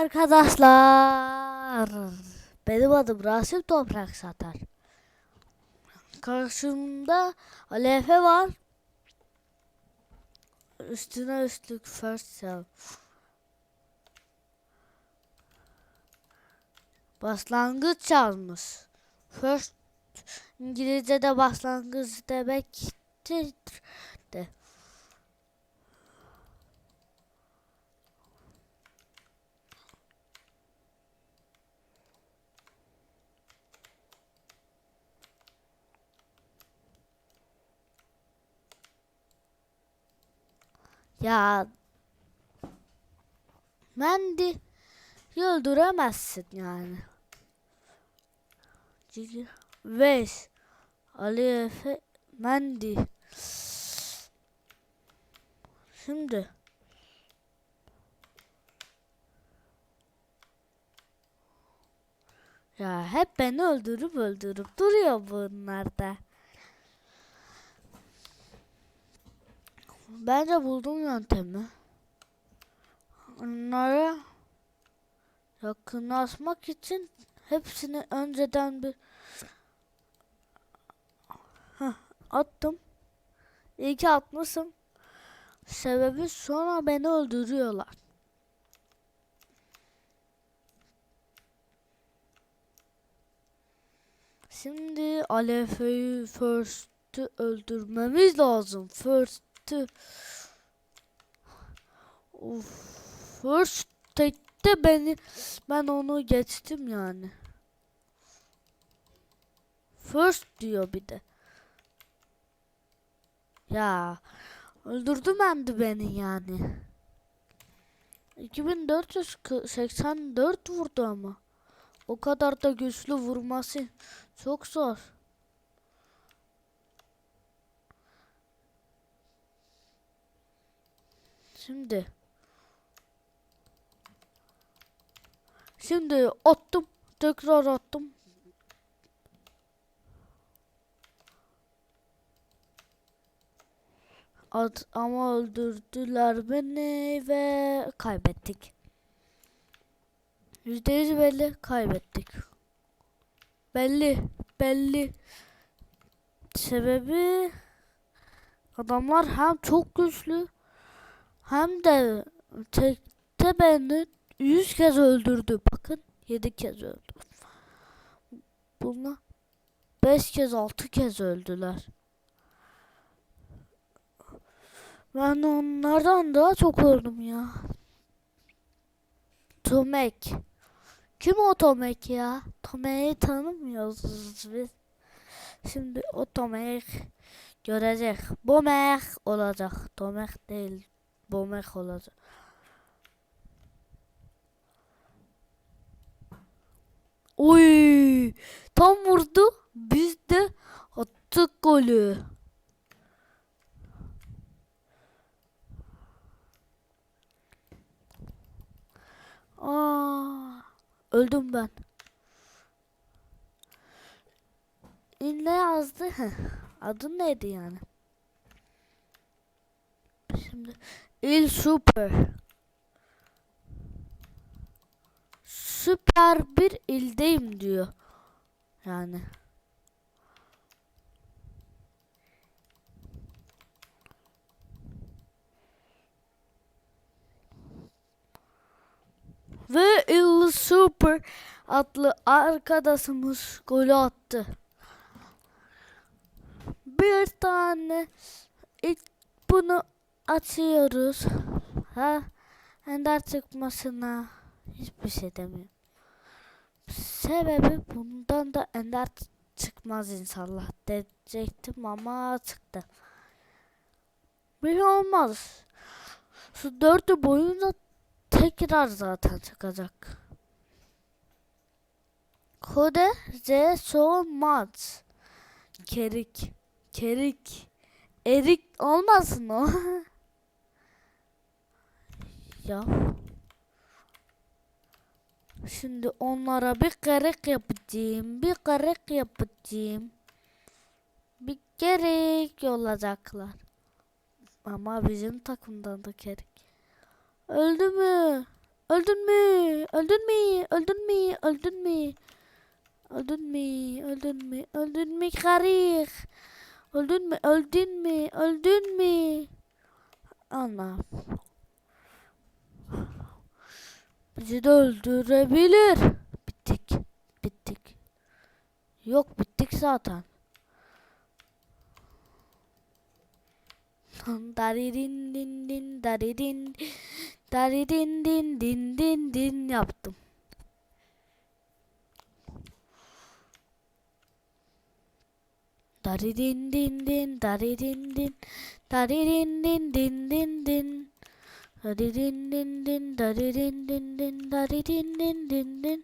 arkadaşlar. Benim adım Rasim Toprak Satar. Karşımda Ali Efe var. Üstüne üstlük first self. Başlangıç yazmış. First İngilizce'de başlangıç demektir de. Ya Mendi öldüremezsin yani. Cici Veys Ali Efe Mendi Şimdi Ya hep beni öldürüp öldürüp duruyor bunlar da. Bence buldum yöntemi. Onlara yakınlaşmak için hepsini önceden bir Heh, attım. İyi ki atmışım. Sebebi sonra beni öldürüyorlar. Şimdi Alefe'yi first'ü öldürmemiz lazım. First'ü Of, first tekte beni ben onu geçtim yani. First diyor bir de. Ya öldürdü Mendi beni yani. 2484 vurdu ama. O kadar da güçlü vurması çok zor. Şimdi Şimdi attım. Tekrar attım. At, ama öldürdüler beni ve kaybettik. Yüzde yüz belli kaybettik. Belli, belli. Sebebi adamlar hem çok güçlü hem de tekte beni yüz kez öldürdü. Bakın yedi kez öldü. Bunlar beş kez altı kez öldüler. Ben onlardan daha çok öldüm ya. Tomek. Kim o Tomek ya? Tomek'i tanımıyoruz biz. Şimdi o Tomek görecek. Bomek olacak. Tomek değil. Bomek olacak. Oy! Tam vurdu. Biz de attık golü. Aa, öldüm ben. Ne yazdı? Heh, Adı neydi yani? Şimdi Il Super. Süper bir ildeyim diyor. Yani. Ve Il Super adlı arkadaşımız golü attı. Bir tane ilk bunu açıyoruz. Ha, ender çıkmasına hiçbir şey demiyorum. Sebebi bundan da ender çıkmaz inşallah diyecektim ama çıktı. Bir şey olmaz. Şu dördü boyunca tekrar zaten çıkacak. Kode Z so much. Kerik. Kerik. Erik olmasın o. ya. Şimdi onlara bir gerek yapacağım. Bir gerek yapacağım. Bir gerek olacaklar. Ama bizim takımdan da gerek. Öldü mü? Öldün mü? Öldün mü? Öldün mü? Öldün mü? Öldün mü? Öldün mü? Öldün mü karık? Öldün mü? Öldün mü? Öldün mü? Ana. Bizi de öldürebilir. Bittik. Bittik. Yok bittik zaten. Daridin din din daridin daridin din din din din yaptım. Daridin din din daridin din daridin din din din din daridin din din daridin din din daridin din din din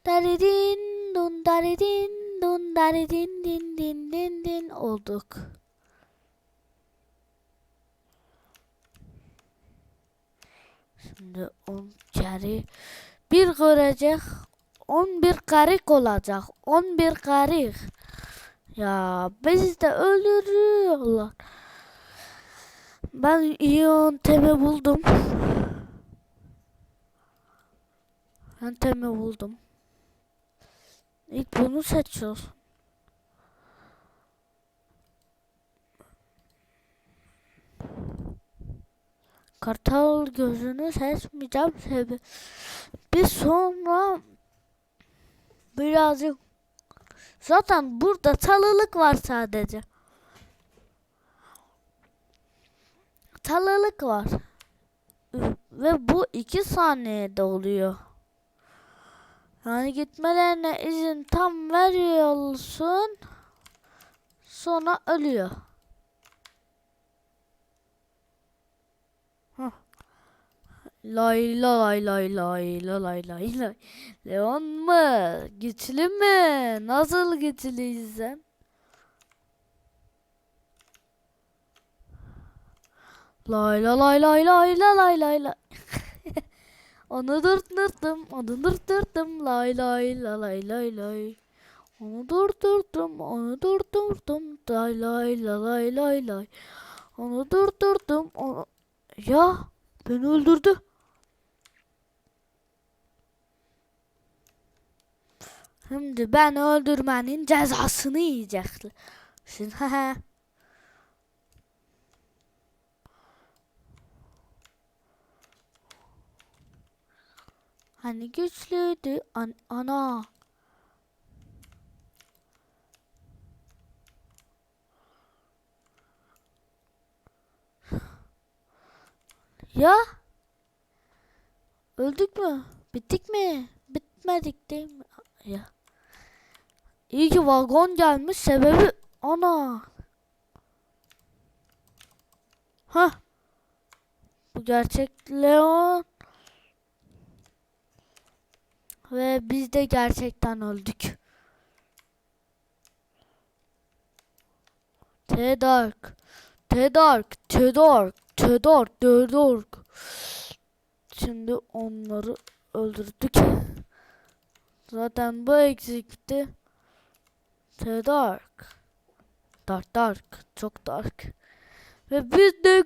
daridin dun daridin dun daridin din din din din olduk. Şimdi on kere bir görecek. On bir karık olacak. On bir karık. Ya bizi de öldürüyorlar. Ben yöntemi buldum. Yöntemi buldum. İlk bunu seçiyoruz. Kartal gözünü seçmeyeceğim sebebi. Bir sonra birazcık zaten burada talılık var sadece. Talılık var. Ve bu iki saniyede oluyor. Yani gitmelerine izin tam veriyorsun. Sonra ölüyor. Lay lay lay lay lay lay lay lay. Leon mu? Güçlü mü? Nasıl güçlüyüz Lay la lay lay lay la lay lay lay. Onu durdurdum, onu durdurdum, lay lay la lay lay lay. Onu durdurdum, onu durdurdum, lay lay la lay lay lay. Onu durdurdum, onu... Ya, beni öldürdü. Şimdi ben öldürmenin cezasını yiyecekler. Şimdi Hani güçlüydü an ana. Ya öldük mü? Bittik mi? Bitmedik değil mi? Ya. İyi ki vagon gelmiş sebebi ana. Ha. Bu gerçek Leon. Ve biz de gerçekten öldük. T-Dark. T-Dark. T-Dark. T-Dark. T-Dark. Şimdi onları öldürdük. Zaten bu eksikti. T-Dark. Dark Dark. Çok dark. Ve biz de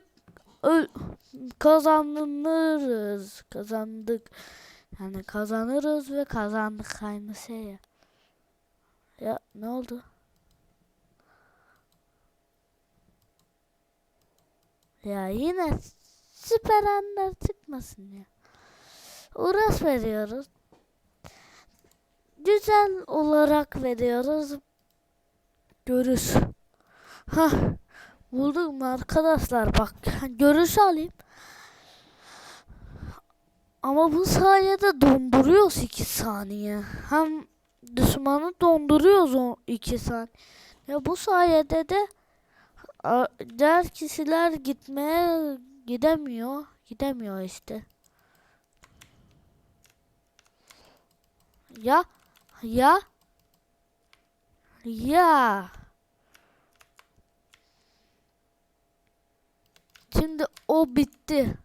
kazanırız. Kazandık. Yani kazanırız ve kazandık aynı şey ya. Ya ne oldu? Ya yine süper anlar çıkmasın ya. Uğraş veriyoruz. Güzel olarak veriyoruz. Görüş. Ha buldum arkadaşlar bak görüş alayım. Ama bu sayede donduruyoruz 2 saniye. Hem düşmanı donduruyoruz o 2 saniye. Ya bu sayede de diğer kişiler gitmeye gidemiyor. Gidemiyor işte. Ya ya ya Şimdi o bitti.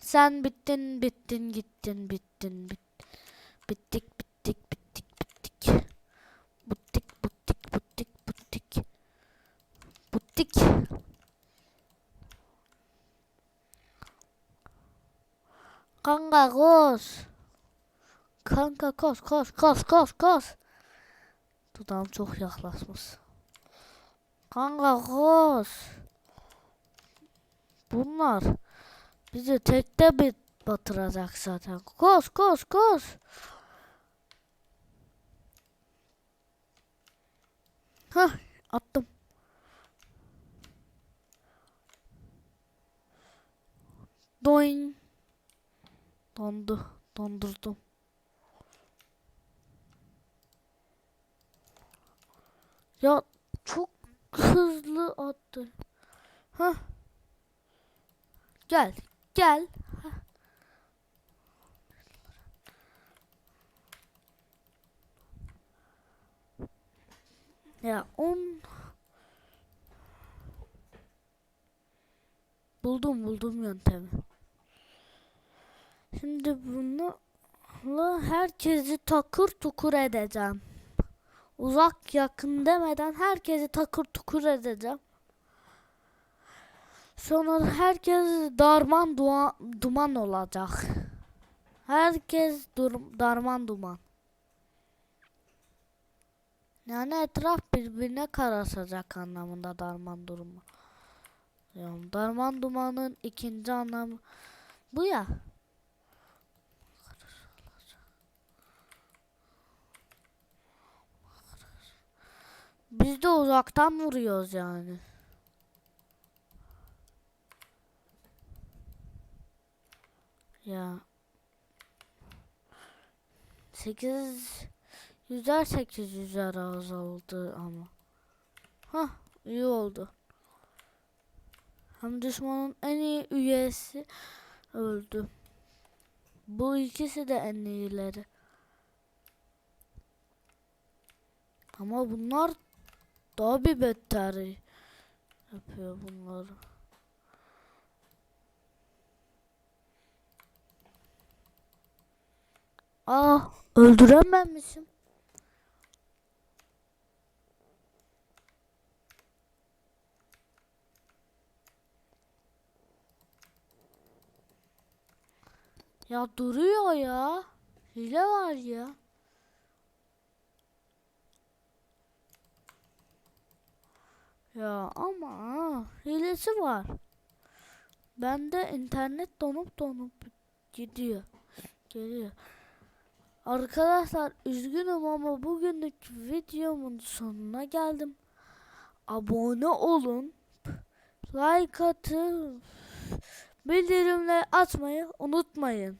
Sen bittin, bittin, gittin, bittin, bit. Bittik, bittik, bittik, bittik. Bittik, bittik, bittik, bittik. Bittik. Kanka koş. Kanka koş koş koş koş koş. Dudağım çok yaklaşmış. Kanka koş. Bunlar bizi tekte bir batıracak zaten. Koş koş koş. Hah attım. Doing. Dondu. Dondurdum. Ya çok hızlı attı. Hah. Gel. Gel. Ya on buldum buldum yöntemi. Şimdi bunu herkesi takır tukur edeceğim. Uzak yakın demeden herkesi takır tukur edeceğim. Sonra herkes darman dua, duman olacak. Herkes dur, darman duman. Yani etraf birbirine karışacak anlamında darman durumu. Yani darman dumanın ikinci anlamı bu ya. Biz de uzaktan vuruyoruz yani. Ya. 8 yüzer 8 yüzer azaldı ama. Hah iyi oldu. Hem düşmanın en iyi üyesi öldü. Bu ikisi de en iyileri. Ama bunlar daha bir beter yapıyor bunları. Aa öldürememişim. Ya duruyor ya. Hile var ya. Ya ama hilesi var. Bende internet donup donup gidiyor. Geliyor. Arkadaşlar üzgünüm ama bugünlük videomun sonuna geldim. Abone olun. Like atın. Bildirimleri açmayı unutmayın.